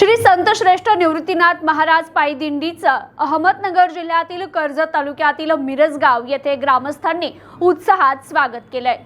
श्री संत श्रेष्ठ निवृत्तीनाथ महाराज पायदिंडीचं अहमदनगर जिल्ह्यातील कर्जत तालुक्यातील मिरजगाव येथे ग्रामस्थांनी उत्साहात स्वागत केलंय.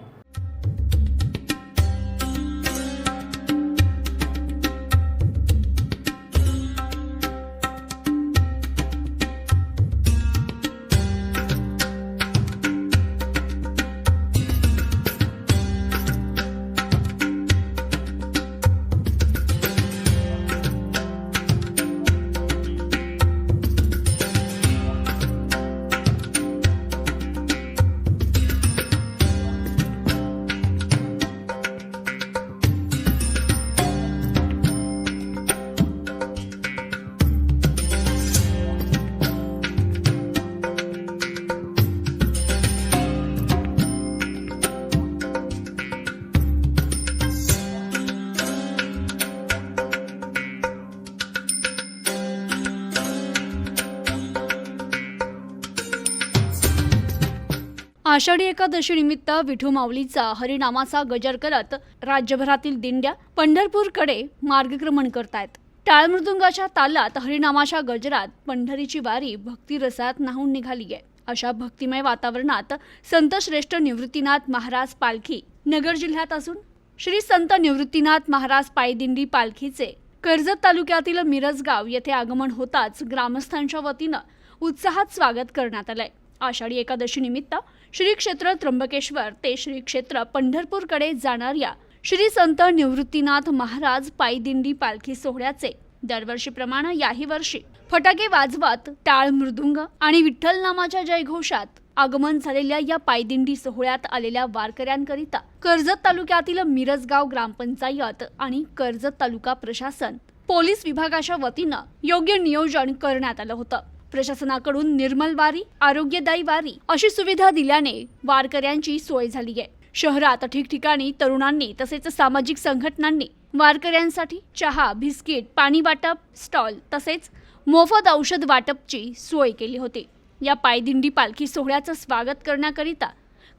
आषाढी एकादशी निमित्त विठू माऊलीचा हरिनामाचा गजर करत राज्यभरातील दिंड्या पंढरपूरकडे मार्गक्रमण करतायत. टाळमृदुंगाच्या तालात हरिनामाच्या गजरात पंढरीची वारी भक्तिरसात नाहून निघाली आहे. अशा भक्तिमय वातावरणात संत श्रेष्ठ निवृत्तीनाथ महाराज पालखी नगर जिल्ह्यात असून श्री संत निवृत्तीनाथ महाराज पायदिंडी पालखीचे कर्जत तालुक्यातील मिरजगाव येथे आगमन होताच ग्रामस्थांच्या वतीनं उत्साहात स्वागत करण्यात आलंय. आषाढी एकादशी निमित्त श्री क्षेत्र त्र्यंबकेश्वर ते श्री क्षेत्र पंढरपूरकडे जाणाऱ्या श्री संत निवृत्तीनाथ महाराज पायदिंडी पालखी सोहळ्याचे दरवर्षीप्रमाणे याही वर्षी फटाके वाजवत टाळ मृदुंग आणि विठ्ठल नामाच्या जयघोषात आगमन झालेल्या या पायदिंडी सोहळ्यात आलेल्या वारकऱ्यांकरिता कर्जत तालुक्यातील मिरजगाव ग्रामपंचायत आणि कर्जत तालुका प्रशासन पोलीस विभागाच्या वतीनं योग्य नियोजन करण्यात आलं होतं. प्रशासनाकडून निर्मल वारी आरोग्यदायी वारी अशी सुविधा दिल्याने वारकऱ्यांची सोय झाली आहे. शहरात ठिकठिकाणी तरुणांनी तसेच सामाजिक संघटनांनी वारकऱ्यांसाठी चहा बिस्किट पाणी वाटप स्टॉल तसेच मोफत औषध वाटपची सोय केली होती. या पायदिंडी पालखी सोहळ्याचं स्वागत करण्याकरिता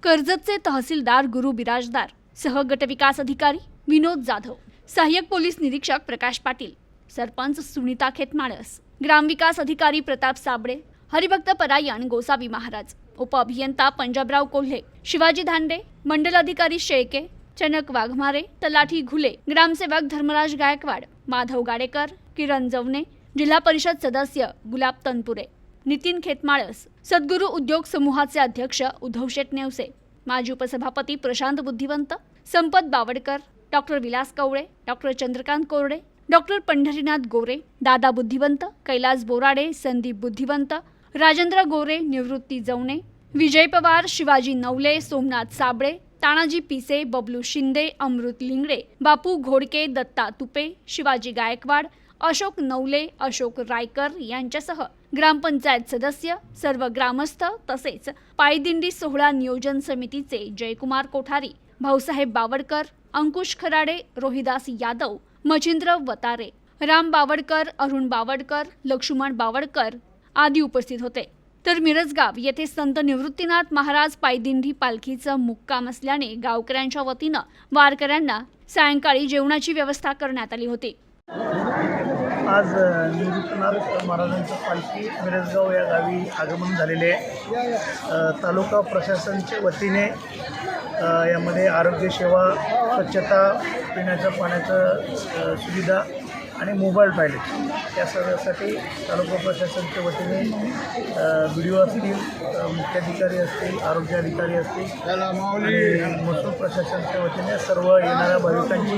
कर्जतचे तहसीलदार गुरु बिराजदार सह गटविकास अधिकारी विनोद जाधव सहाय्यक पोलीस निरीक्षक प्रकाश पाटील सरपंच सुनीता खेतमाळस ग्रामविकास अधिकारी प्रताप साबळे हरिभक्त परायण गोसावी महाराज उपअभियंता पंजाबराव कोल्हे शिवाजी धांडे मंडल अधिकारी शेळके चनक वाघमारे तलाठी घुले ग्रामसेवक धर्मराज गायकवाड माधव गाडेकर किरण जवने जिल्हा परिषद सदस्य गुलाब तनपुरे नितीन खेतमाळस सद्गुरू उद्योग समूहाचे अध्यक्ष उद्धव शेट नेवसे माजी उपसभापती Prashant Buddhivant Sampat Bawadkar doctor Vilas Kawale doctor Chandrakant Korade doctor Pandharinath गोरे दादा बुद्धिवंत कैलास बोराडे संदीप बुद्धिवंत राजेंद्र गोरे निवृत्ती जवणे विजय पवार शिवाजी नवले सोमनाथ साबळे तानाजी पिसे बबलू शिंदे अमृत लिंगडे बापू घोडके दत्ता तुपे शिवाजी गायकवाड अशोक नवले अशोक रायकर यांच्यासह ग्रामपंचायत सदस्य सर्व ग्रामस्थ तसेच पायदिंडी सोहळा नियोजन समितीचे जयकुमार कोठारी भाऊसाहेब बावडकर अंकुश खराडे रोहिदास यादव मचिंद्र वतारे राम बावडकर अरुण बावडकर लक्ष्मण बावडकर आदी उपस्थित होते. तर मिरजगाव येथे संत निवृत्तीनाथ महाराज पायदिंडी पालखीचं मुक्काम असल्याने गावकऱ्यांच्या वतीनं वारकऱ्यांना सायंकाळी जेवणाची व्यवस्था करण्यात आली होती. आज अ, निवृत्तीनाथ महाराजांचं पालखी मिरजगाव या गावी आगमन झालेले आहे. तालुका प्रशासनच्या वतीने यामध्ये आरोग्यसेवा स्वच्छता पिण्याच्या पाण्याचं सुविधा आणि मोबाईल टॉयलेट या सर्वासाठी तालुका प्रशासनच्या वतीने बी डी ओ असतील मुख्याधिकारी असतील आरोग्य अधिकारी असतील आणि महसूल प्रशासनाच्या वतीने सर्व येणाऱ्या भाविकांची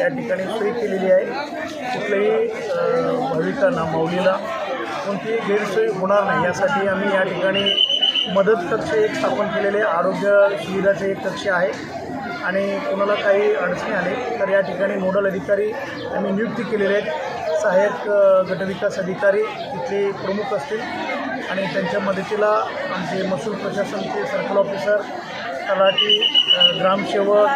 या ठिकाणी सोय केलेली आहे. कुठल्याही भाविकांना माऊलीला कोणतीही गैरसोय होणार नाही. यासाठी आम्ही या ठिकाणी मदत कक्ष एक स्थापन केलेले आहे. आरोग्य सुविधाचे एक कक्ष आहे. आणि कोणाला काही अडचणी आले तर या ठिकाणी नोडल अधिकारी आम्ही नियुक्ती केलेले आहेत. सहाय्यक गटविकास अधिकारी तिथले प्रमुख असतील. आणि त्यांच्या मदतीला आमचे महसूल प्रशासनचे सर्कल ऑफिसर तलाठी ग्रामसेवक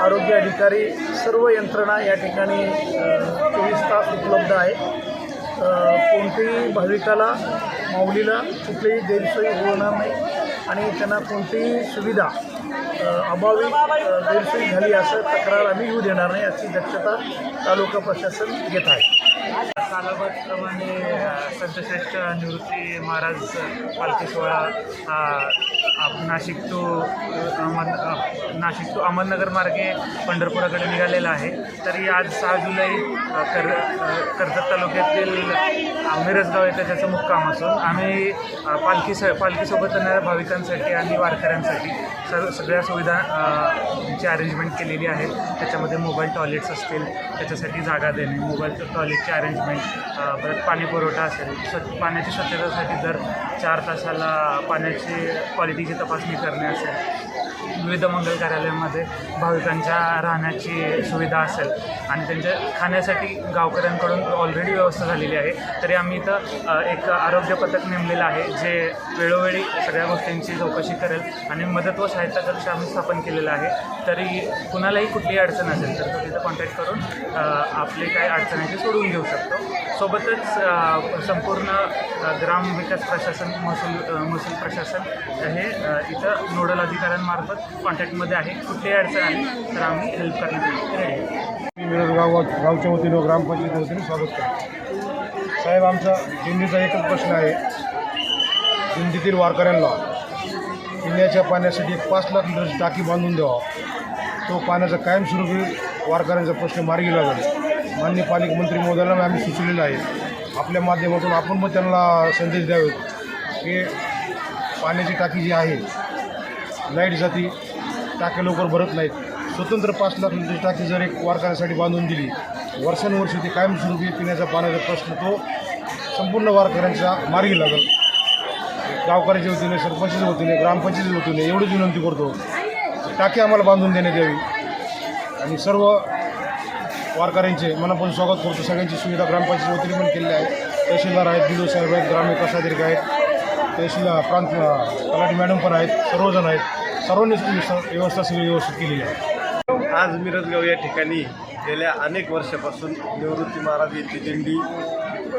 आरोग्य अधिकारी सर्व यंत्रणा या ठिकाणी चोवीस तास उपलब्ध आहे कोणतेही भाविकाला माऊलीला कुठलीही गैरसोयी होणार नाही. आणि त्यांना कोणतीही सुविधा अभावी अ, गैरसोय झाली असं तक्रार आम्ही येऊ देणार नाही याची दक्षता तालुका प्रशासन घेत आहे. कालाबादप्रमाणे संतश्रेष्ठ निवृत्ती महाराज पालखी सोहळा हा नाशिक टू अहमद नाशिक टू अहमदनगर मार्गे पंढरपुराकडे निघालेला आहे. तरी आज सहा जुलै कर कर्जत तालुक्यातील मिरजगाव येथे त्याचं मुक्काम असून आम्ही पालखी स पालखीसोबत येणाऱ्या भाविकांसाठी आणि वारकऱ्यांसाठी सर्व सगळ्या सुविधा ची अरेंजमेंट केलेली आहे. त्याच्यामध्ये मोबाईल टॉयलेट्स असतील त्याच्यासाठी जागा देणे मोबाईल टॉयलेटची अरेंजमेंट परत पाणी पुरवठा असेल स्वच्छ पाण्याची स्वच्छतेसाठी दर चार तासाला पाण्याची क्वालिटीची तपासणी करणे असेल विविध मंगल कार्यालयामध्ये भाविकांच्या राहण्याची सुविधा असेल आणि त्यांच्या खाण्यासाठी गावकऱ्यांकडून ऑलरेडी व्यवस्था झालेली आहे. तरी आम्ही इथं एक आरोग्य पथक नेमलेलं आहे जे वेळोवेळी सगळ्या गोष्टींची चौकशी करेल आणि मदत व सहायता कक्ष आम्ही स्थापन केलेला आहे. तरी कुणालाही कुठलीही अडचण असेल तर तो तिथं कॉन्टॅक्ट करून आपली आपले काय अडचण आहे ती सोडवून घेऊ शकतो. सोबतच संपूर्ण ग्राम विकास प्रशासन महसूल महसूल प्रशासन हे इथं नोडल अधिकाऱ्यांमार्फत कॉन्टॅक्टमध्ये आहे. कुठलीही अडचण आली तर आम्ही हेल्प करण्यासाठी रेडी मी मिरज गाव गावच्या वतीनं ग्रामपंचायतीच्या वतीने स्वागत करतो. साहेब आमचा दिंडीचा एकच प्रश्न आहे. दिंडीतील वारकऱ्यांना पिण्याच्या पाण्यासाठी एक पाच लाख लिटरची टाकी बांधून द्यावा. तो पाण्याचा कायमस्वरूपी वारकऱ्यांचा प्रश्न मार्गी लागेल. मान्य पालकमंत्री महोदयांना आम्ही सुचलेलं आहे. आपल्या माध्यमातून आपण पण त्यांना संदेश द्यावेत की पाण्याची टाकी जी आहे लाइट जाती टाक्या लवकर भरत नाहीत. स्वतंत्र पाच लाख लिटर टाकी जर एक वारकऱ्यासाठी बांधून दिली वर्षानुवर्षे ते कायमस्वरूपी पिण्याचा पाण्याचा प्रश्न तो संपूर्ण वारकऱ्यांचा मार्गी लागल. गावकऱ्याच्या वतीने सरपंचच्या वतीने ग्रामपंचायतीच्या वतीने एवढीच विनंती करतो टाकी आम्हाला बांधून देण्यात यावी. आणि सर्व वारकऱ्यांचे मनापासून स्वागत करतो. सगळ्यांची सुविधा ग्रामपंचायतीच्या वतीने पण केलेली आहे तहसीलदार आहेत बी साहेब आहेत ग्रामविकास अधिकारी आहेत. तहसील प्रांत तलाठी मॅडम पण आहेत सर्वजण आहेत. सर्वांनीच व्यवस्था व्यवस्था सगळी व्यवस्थित केलेली आहे. आज मिरजगाव या ठिकाणी गेल्या अनेक वर्षापासून निवृत्ती महाराज यांची दिंडी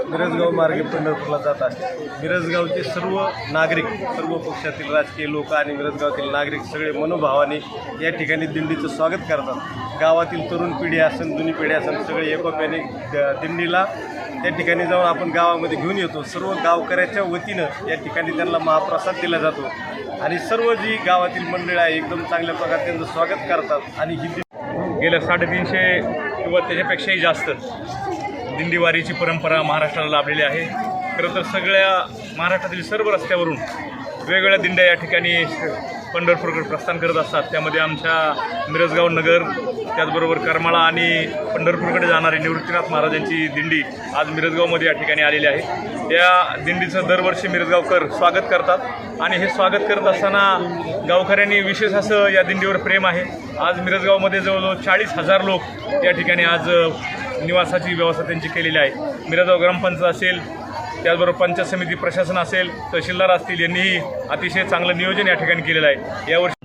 मिरजगाव मार्गे पंढरपूरला जात असते मिरजगावचे सर्व नागरिक सर्व पक्षातील राजकीय लोक आणि मिरजगावातील नागरिक सगळे मनोभावाने या ठिकाणी दिंडीचं स्वागत करतात. गावातील तरुण पिढी असन जुनी पिढी असन सगळे एकोप्याने द- दिंडीला त्या ठिकाणी जाऊन आपण गावामध्ये घेऊन येतो. सर्व गावकऱ्याच्या वतीनं या ठिकाणी त्यांना महाप्रसाद दिला जातो. आणि सर्व जी गावातील मंडळ आहे एकदम चांगल्या प्रकारे त्यांचं स्वागत करतात. आणि ही गेल्या साडेतीनशे किंवा त्याच्यापेक्षाही जास्त दिंडीवारीची परंपरा महाराष्ट्राला लाभलेली आहे. खरं तर सगळ्या महाराष्ट्रातील सर्व रस्त्यावरून वेगवेगळ्या दिंड्या या ठिकाणी पंढरपूरकडे प्रस्थान करत असतात. त्यामध्ये आमच्या मिरजगाव नगर त्याचबरोबर करमाळा आणि पंढरपूरकडे जाणारी निवृत्तीनाथ महाराजांची दिंडी आज मिरजगावमध्ये या ठिकाणी आलेली आहे. या दिंडीचं दरवर्षी मिरजगावकर स्वागत करतात आणि हे स्वागत करत असताना गावकऱ्यांनी विशेष असं या दिंडीवर प्रेम आहे. आज मिरजगावमध्ये जवळजवळ चाळीस हजार लोक या ठिकाणी आज निवासाची व्यवस्था त्यांची केलेली आहे. मिराजाव ग्रामपंचायत असेल त्याचबरोबर पंचायत समिती प्रशासन असेल तहसीलदार असतील यांनीही अतिशय चांगलं नियोजन या ठिकाणी केलेलं आहे. यावर्षी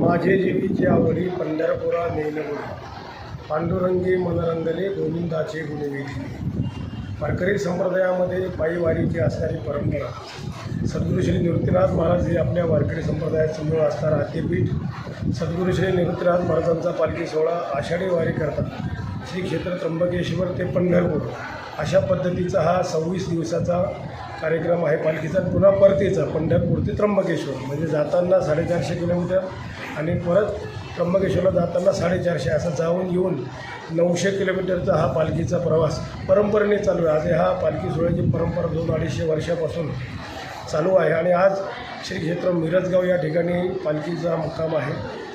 माझे जीवीचे आवडी पंढरपुरा नेलगुडी पांडुरंगी मनरंगले गोविंदाचे गुणवेली वारकरी संप्रदायामध्ये पायीवारीची असणारी परंपरा. सद्गुरू श्री निवृत्तीनाथ महाराज हे आपल्या वारकरी संप्रदायाचं मूळ असणार आद्यपीठ सद्गुरू श्री निवृत्तीनाथ महाराजांचा पालखी सोहळा आषाढी वारी करतात. श्री क्षेत्र त्र्यंबकेश्वर ते पंढरपूर. अशा पद्धतीचा हा सव्वीस दिवसाचा कार्यक्रम आहे. पालखीचा पुन्हा परतीचा पंढरपूर ते त्र्यंबकेश्वर. म्हणजे जाताना साडेचारशे किलोमीटर आणि परत त्र्यंबकेश्वरला जाताना साडेचारशे असं जाऊन येऊन नऊशे किलोमीटरचा हा पालखीचा प्रवास परंपरेने चालू आहे. आज हा पालखी सोहळ्याची परंपरा दोन अडीचशे वर्षापासून चालू आहे आणि आज श्री क्षेत्र मिरजगाव या ठिकाणी पालखीचा मुक्काम आहे.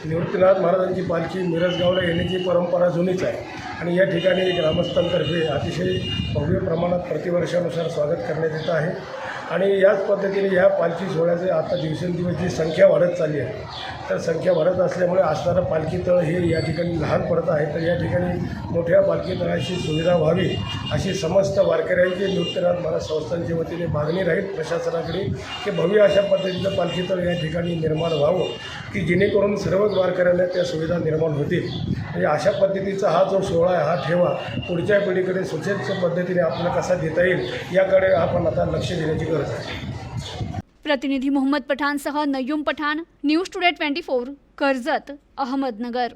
निवृत्तीनाथ महाराजांची पालखी मिरजगावला येण्याची परंपरा जुनीच आहे. आणि या ठिकाणी ग्रामस्थांतर्फे अतिशय भव्य प्रमाणात प्रतिवर्षानुसार स्वागत करण्यात येत आहे. आणि याच पद्धतीने या पालखी सोहळ्याचे आता दिवसेंदिवस जी संख्या वाढत चालली आहे तर संख्या वाढत असल्यामुळे असणारं पालखी तळ हे या ठिकाणी लहान पडत आहे. तर या ठिकाणी मोठ्या पालखी तळाची सुविधा व्हावी अशी समस्त वारकऱ्यांची नृत्यनाथ महाराज संस्थांच्या वतीने मागणी राहील प्रशासनाकडे की भव्य अशा पद्धतीचं पालखी तळ या ठिकाणी निर्माण व्हावं की जेणेकरून सर्वच वारकऱ्यांना त्या सुविधा निर्माण होतील. म्हणजे अशा पद्धतीचा हा जो सोहळा आहे हा ठेवा. पुढच्या पिढीकडे सुचेच पद्धतीने आपल्याला कसा देता येईल याकडे आपण आता लक्ष देण्याची गरज आहे. प्रतिनिधी Mohammed पठाणसह Nayyum Pathan news today twenty four Karjat Ahmednagar.